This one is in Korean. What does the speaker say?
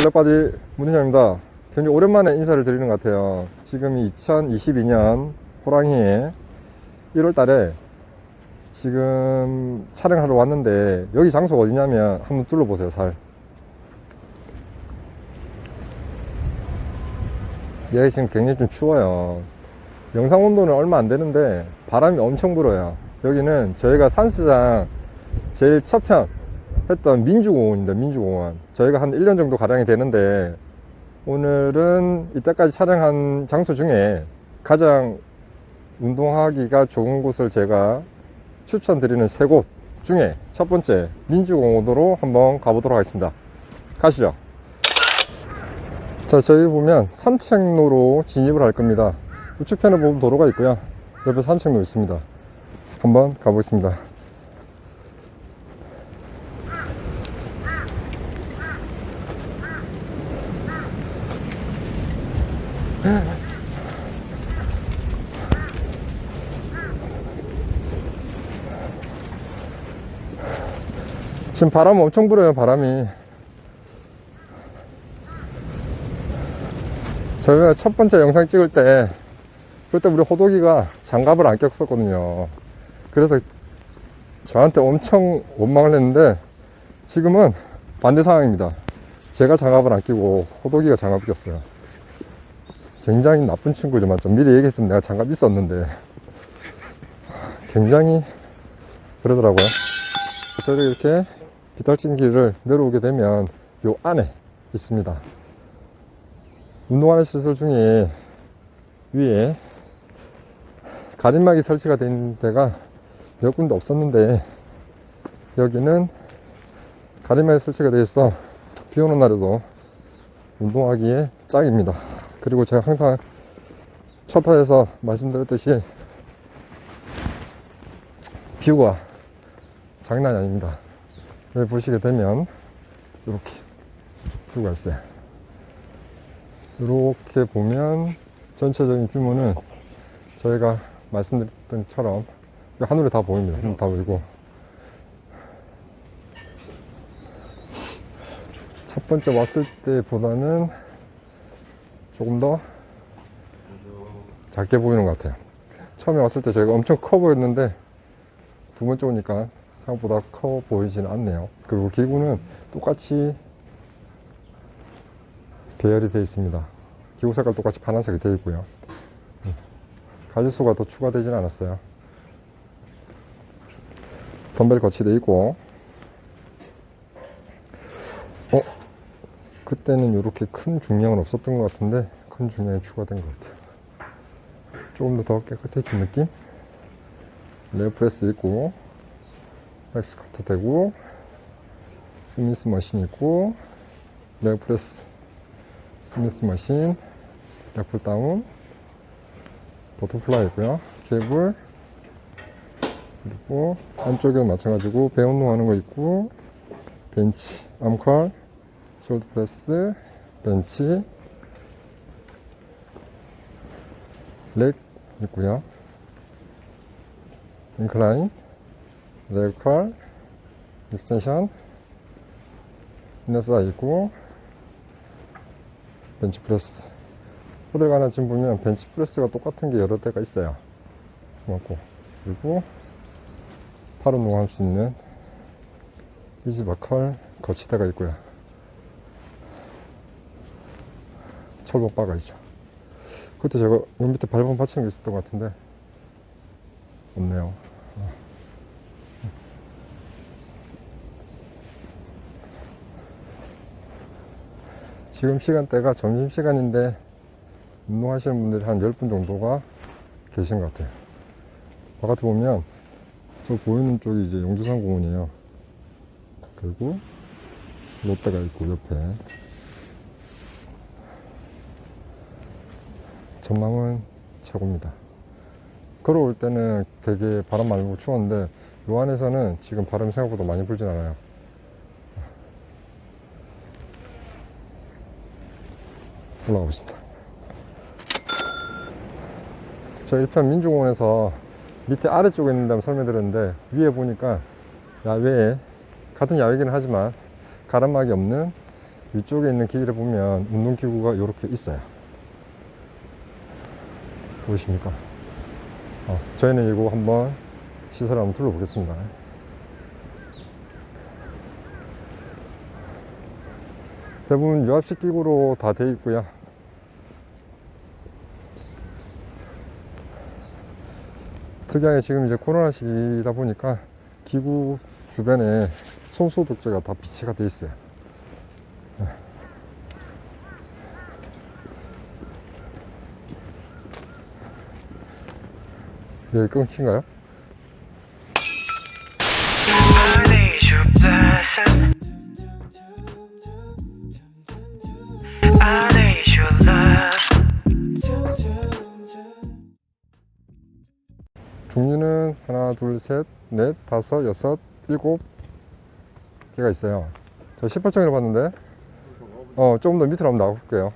블랙바디 문인영입니다. 굉장히 오랜만에 인사를 드리는 것 같아요. 지금이 2022년 호랑이의 1월 달에 지금 촬영하러 왔는데 여기 장소가 어디냐면 한번 둘러보세요, 살. 여기 지금 굉장히 좀 추워요. 영상 온도는 얼마 안 되는데 바람이 엄청 불어요. 여기는 저희가 산수장 제일 첫편 했던 민주공원입니다. 민주공원. 저희가 한 1년 정도 가량이 되는데 오늘은 이때까지 촬영한 장소 중에 가장 운동하기가 좋은 곳을 제가 추천드리는 세 곳 중에 첫 번째 민주공원으로 한번 가보도록 하겠습니다. 가시죠. 자, 저희 보면 산책로로 진입을 할 겁니다. 우측편에 보면 도로가 있고요. 옆에 산책로 있습니다. 한번 가보겠습니다. 지금 바람 엄청 불어요, 바람이. 저희가 첫 번째 영상 찍을 때, 그때 우리 호독이가 장갑을 안 꼈었거든요. 그래서 저한테 엄청 원망을 했는데, 지금은 반대 상황입니다. 제가 장갑을 안 끼고 호독이가 장갑 꼈어요. 굉장히 나쁜 친구죠, 맞죠? 미리 얘기했으면 내가 장갑 있었는데. 굉장히 그러더라고요. 저희가 이렇게 비탈진 길을 내려오게 되면 요 안에 있습니다. 운동하는 시설 중에 위에 가림막이 설치가 된 데가 몇 군데 없었는데 여기는 가림막이 설치가 되어 있어 비 오는 날에도 운동하기에 짝입니다. 그리고 제가 항상 첫 화에서 말씀드렸듯이 뷰가 장난이 아닙니다. 여기 보시게 되면 이렇게 있어요. 이렇게 보면 전체적인 규모는 저희가 말씀드렸던 처럼 하늘에 다 보입니다. 하늘 다 보이고 첫 번째 왔을 때보다는 조금 더 작게 보이는 것 같아요. 처음에 왔을 때 저희가 엄청 커 보였는데 두 번째 오니까 생각보다 커 보이지는 않네요. 그리고 기구는 똑같이 배열이 되어 있습니다. 기구 색깔 똑같이 파란색이 되어 있고요. 음. 가지수가 더 추가되지는 않았어요. 덤벨 거치되어 있고, 어? 그때는 이렇게 큰 중량은 없었던 것 같은데, 큰 중량이 추가된 것 같아요. 조금 더 더 깨끗해진 느낌? 레프레스 있고, 엑스커트 되고, 스미스 머신 있고, 레프레스, 스미스 머신, 레플 다운, 버터플라이 있고요. 케이블, 그리고 안쪽에도 마찬가지고 배 운동 하는 거 있고 벤치, 암컬, 숄드 프레스, 벤치, 렉 있고요. 인클라인, 레컬, 익스텐션, 이너스가 있고 벤치 프레스. 호들 하나 지금 보면 벤치 프레스가 똑같은 게 여러 대가 있어요. 고맙고 그리고 팔 운동할 수 있는 이지바컬 거치대가 있고요. 철봉바가 있죠. 그때 제가 요 밑에 밟은 받치는 게 있었던 것 같은데 없네요. 어. 지금 시간대가 점심시간인데 운동하시는 분들이 한 10분 정도가 계신 것 같아요. 바깥에 보면 저 보이는 쪽이 이제 용두산 공원이에요. 그리고 롯데가 있고 옆에 전망은 최고입니다. 걸어올 때는 되게 바람 많이 불고 추웠는데 요 안에서는 지금 바람이 생각보다 많이 불진 않아요. 올라가 보겠습니다. 저 1편 민주공원에서 밑에 아래쪽에 있는 데만 설명드렸는데 위에 보니까 야외에 같은 야외이긴 하지만 가람막이 없는 위쪽에 있는 기기를 보면 운동기구가 이렇게 있어요. 보이십니까? 어, 저희는 이거 한번 시설 한번 둘러보겠습니다. 대부분 유압식 기구로 다 되어 있고요. 특이하게 지금 이제 코로나 시기다 보니까 기구 주변에 손소독제가 다 비치가 돼 있어요. 여기 끙친가요? 종류는 하나, 둘, 셋, 넷, 다섯, 여섯, 일곱 개가 있어요. 저 18종이라 봤는데, 어, 조금 더 밑으로 한번 나가볼게요.